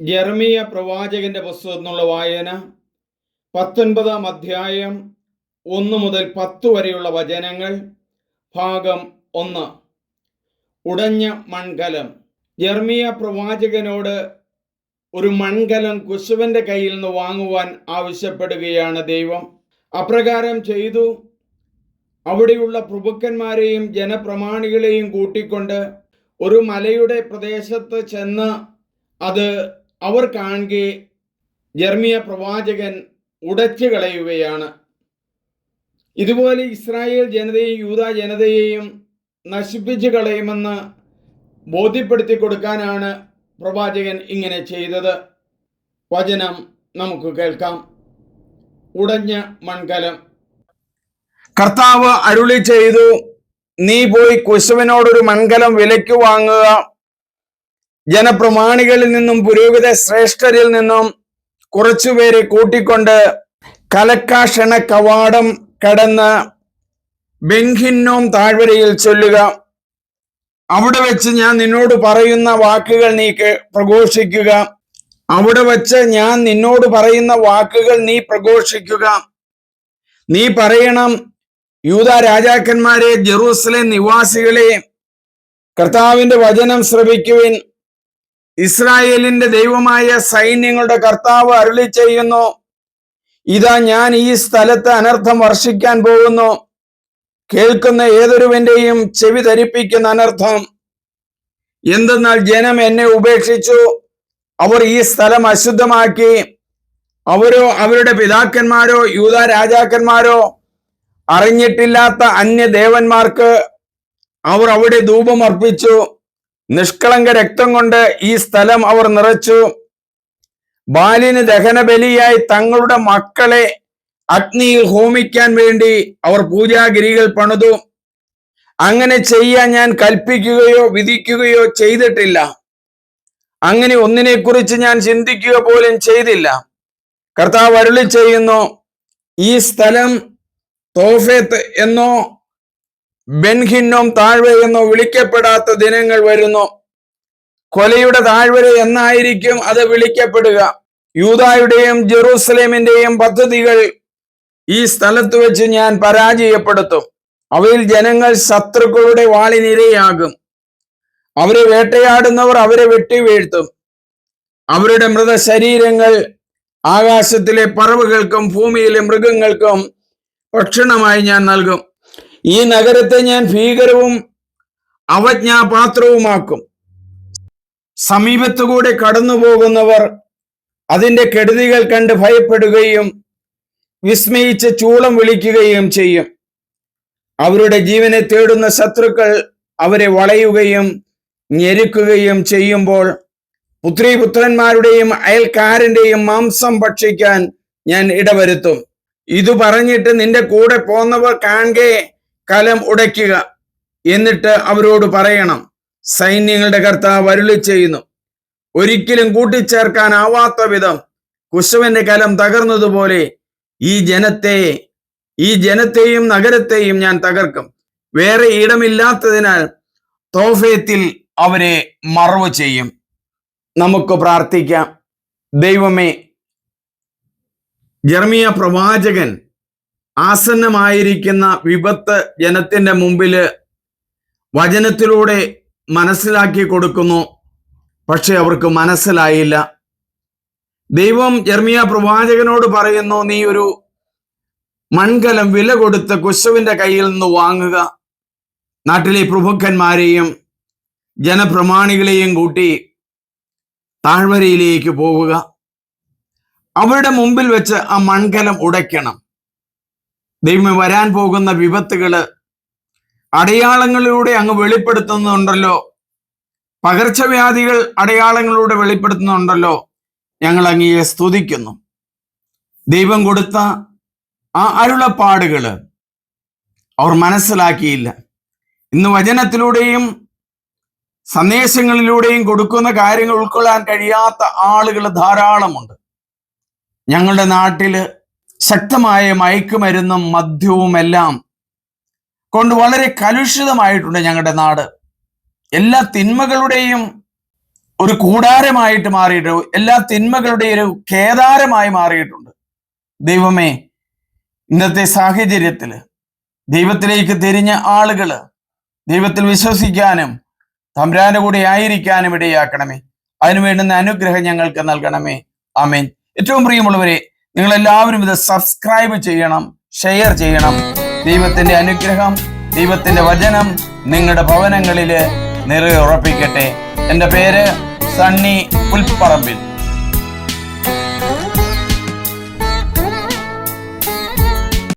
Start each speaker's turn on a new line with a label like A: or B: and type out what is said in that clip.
A: ജെർമിയ പ്രവാചകന്റെ പുസ്തകം എന്നുള്ള വായന പത്തൊൻപതാം അധ്യായം ഒന്ന് മുതൽ പത്ത് വരെയുള്ള വചനങ്ങൾ ഭാഗം ഒന്ന്. ഉടഞ്ഞ മൺകലം. ജർമിയ പ്രവാചകനോട് ഒരു മൺകലം കുശുവന്റെ കയ്യിൽ നിന്ന് വാങ്ങുവാൻ ആവശ്യപ്പെടുകയാണ് ദൈവം. അപ്രകാരം ചെയ്തു. അവിടെയുള്ള പ്രഭുക്കന്മാരെയും ജനപ്രമാണികളെയും കൂട്ടിക്കൊണ്ട് ഒരു മലയുടെ പ്രദേശത്ത് ചെന്ന് അത് അവർ കാണുകെ ജർമിയ പ്രവാചകൻ ഉടച്ചു കളയുകയാണ്. ഇതുപോലെ ഇസ്രായേൽ ജനതയെയും യൂത ജനതയെയും നശിപ്പിച്ചു കളയുമെന്ന് ബോധ്യപ്പെടുത്തി കൊടുക്കാനാണ് പ്രവാചകൻ ഇങ്ങനെ ചെയ്തത്. വചനം നമുക്ക് കേൾക്കാം. ഉടഞ്ഞ മൺകലം. കർത്താവ് അരുളി ചെയ്തു നീ പോയി കുശുവിനോടൊരു മൺകലം വിലയ്ക്ക് വാങ്ങുക. ജനപ്രമാണികളിൽ നിന്നും പുരോഹിത ശ്രേഷ്ഠരിൽ നിന്നും കുറച്ചുപേരെ കൂട്ടിക്കൊണ്ട് കലക്കാഷണ കവാടം കടന്ന് ബെങ്കിന്നോം താഴ്വരയിൽ ചൊല്ലുക. അവിടെ വെച്ച് ഞാൻ നിന്നോട് പറയുന്ന വാക്കുകൾ നീ പ്രഘോഷിക്കുക. അവിടെ വച്ച് ഞാൻ നിന്നോട് പറയുന്ന വാക്കുകൾ നീ പ്രഘോഷിക്കുക. നീ പറയണം യൂത രാജാക്കന്മാരെ ജെറൂസലേം നിവാസികളെ കർത്താവിന്റെ വചനം ശ്രവിക്കുവിൻ. ഇസ്രായേലിന്റെ ദൈവമായ സൈന്യങ്ങളുടെ കർത്താവ് അരുളി ചെയ്യുന്നു. ഇതാ ഞാൻ ഈ സ്ഥലത്ത് അനർത്ഥം വർഷിക്കാൻ പോകുന്നു. കേൾക്കുന്ന ഏതൊരുവന്റെയും ചെവി ധരിപ്പിക്കുന്ന അനർത്ഥം. എന്തെന്നാൽ ജനം എന്നെ ഉപേക്ഷിച്ചു. അവർ ഈ സ്ഥലം അശുദ്ധമാക്കി. അവരോ അവരുടെ പിതാക്കന്മാരോ യൂത രാജാക്കന്മാരോ അറിഞ്ഞിട്ടില്ലാത്ത അന്യദേവന്മാർക്ക് അവർ അവിടെ ധൂപം അർപ്പിച്ചു. നിഷ്കളങ്ക രക്തം കൊണ്ട് ഈ സ്ഥലം അവർ നിറച്ചു. ബാലിന് ദഹനബലിയായി തങ്ങളുടെ മക്കളെ അഗ്നിയിൽ ഹോമിക്കാൻ വേണ്ടി അവർ പൂജാഗിരികൾ പണിതു. അങ്ങനെ ചെയ്യാൻ ഞാൻ കൽപ്പിക്കുകയോ വിധിക്കുകയോ ചെയ്തിട്ടില്ല. അങ്ങനെ ഒന്നിനെക്കുറിച്ച് ഞാൻ ചിന്തിക്കുക പോലും ചെയ്തില്ല. കർത്താവ് അരുളി ചെയ്യുന്നു ഈ സ്ഥലം തോഫേത്ത് എന്നോ ബെൻഹിന്നോം താഴ്വര എന്നോ വിളിക്കപ്പെടാത്ത ദിനങ്ങൾ വരുന്നു. കൊലയുടെ താഴ്വര എന്നായിരിക്കും അത് വിളിക്കപ്പെടുക. യൂതായുടെയും ജെറൂസലേമിന്റെയും പദ്ധതികൾ ഈ സ്ഥലത്ത് വെച്ച് ഞാൻ പരാജയപ്പെടുത്തും. അവയിൽ ജനങ്ങൾ ശത്രുക്കളുടെ വാളിനിരയാകും. അവരെ വേട്ടയാടുന്നവർ അവരെ വെട്ടിവീഴ്ത്തും. അവരുടെ മൃതശരീരങ്ങൾ ആകാശത്തിലെ പറവുകൾക്കും ഭൂമിയിലെ മൃഗങ്ങൾക്കും ഭക്ഷണമായി ഞാൻ നൽകും. ഈ നഗരത്തെ ഞാൻ ഭീകരവും അവജ്ഞാപാത്രവുമാക്കും. സമീപത്തുകൂടെ കടന്നു പോകുന്നവർ അതിന്റെ കെടുതികൾ കണ്ട് ഭയപ്പെടുകയും വിസ്മയിച്ച് ചൂളം വിളിക്കുകയും ചെയ്യും. അവരുടെ ജീവനെ തേടുന്ന ശത്രുക്കൾ അവരെ വളയുകയും ഞെരുക്കുകയും ചെയ്യുമ്പോൾ പുത്രീപുത്രന്മാരുടെയും അയൽക്കാരന്റെയും മാംസം ഭക്ഷിക്കാൻ ഞാൻ ഇടവരുത്തും. ഇത് പറഞ്ഞിട്ട് നിന്റെ കൂടെ പോന്നവർ കാണെ കലം ഉടയ്ക്കുക എന്നിട്ട് അവരോട് പറയണം. സൈന്യങ്ങളുടെ കർത്താവ് അരുളി ചെയ്യുന്നു. ഒരിക്കലും കൂട്ടിച്ചേർക്കാനാവാത്ത വിധം കുശവന്റെ കലം തകർന്നതുപോലെ ഈ ജനത്തെ ഈ ജനത്തെയും നഗരത്തെയും ഞാൻ തകർക്കും. വേറെ ഇടമില്ലാത്തതിനാൽ തോഫയത്തിൽ അവരെ മറവ് ചെയ്യും. നമുക്ക് പ്രാർത്ഥിക്കാം. ദൈവമേ ജർമിയ പ്രവാചകൻ ആസന്നമായിരിക്കുന്ന വിപത്ത് ജനത്തിന്റെ മുമ്പിൽ വചനത്തിലൂടെ മനസ്സിലാക്കി കൊടുക്കുന്നു. പക്ഷെ അവർക്ക് മനസ്സിലായില്ല. ദൈവം ജർമിയ പ്രവാചകനോട് പറയുന്നു നീ ഒരു മൺകലം വില കൊടുത്ത് കുശുവിന്റെ കയ്യിൽ നിന്ന് വാങ്ങുക. നാട്ടിലെ പ്രഭുക്കന്മാരെയും ജനപ്രമാണികളെയും കൂട്ടി താഴ്വരയിലേക്ക് പോവുക. അവരുടെ മുമ്പിൽ വെച്ച് ആ മൺകലം ഉടയ്ക്കണം. ദൈവം വരാൻ പോകുന്ന വിപത്തുകൾ അടയാളങ്ങളിലൂടെ അങ്ങ് വെളിപ്പെടുത്തുന്നുണ്ടല്ലോ. പകർച്ചവ്യാധികൾ അടയാളങ്ങളിലൂടെ വെളിപ്പെടുത്തുന്നുണ്ടല്ലോ. ഞങ്ങൾ അങ്ങയെ സ്തുതിക്കുന്നു. ദൈവം കൊടുത്ത ആ അരുളപ്പാടുകൾ അവർ മനസ്സിലാക്കിയില്ല. ഇന്ന് വചനത്തിലൂടെയും സന്ദേശങ്ങളിലൂടെയും കൊടുക്കുന്ന കാര്യങ്ങൾ ഉൾക്കൊള്ളാൻ കഴിയാത്ത ആളുകൾ ധാരാളമുണ്ട്. ഞങ്ങളുടെ നാട്ടിൽ ശക്തമായ മയക്കുമരുന്നും മദ്യവും എല്ലാം കൊണ്ട് വളരെ കലുഷിതമായിട്ടുണ്ട് ഞങ്ങളുടെ നാട്. എല്ലാ തിന്മകളുടെയും ഒരു കൂടാരമായിട്ട് മാറിയിട്ട് എല്ലാ തിന്മകളുടെയും ഒരു കേദാരമായി മാറിയിട്ടുണ്ട്. ദൈവമേ ഇന്നത്തെ സാഹചര്യത്തിൽ ദൈവത്തിലേക്ക് തിരിഞ്ഞ ആളുകൾ ദൈവത്തിൽ വിശ്വസിക്കാനും തമ്പ്രാന്റെ കൂടെ ആയിരിക്കാനും ഇടയാക്കണമേ. അതിനു വേണ്ടുന്ന അനുഗ്രഹം ഞങ്ങൾക്ക് നൽകണമേ. ആമേൻ. ഏറ്റവും പ്രിയമുള്ളവരെ നിങ്ങൾ എല്ലാവരും ഇത് സബ്സ്ക്രൈബ് ചെയ്യണം ഷെയർ ചെയ്യണം. ദൈവത്തിന്റെ അനുഗ്രഹം ദൈവത്തിന്റെ വചനം നിങ്ങളുടെ ഭവനങ്ങളിൽ നിറയുറപ്പിക്കട്ടെ എന്റെ പേര് സണ്ണി പുൽപ്പറമ്പിൽ.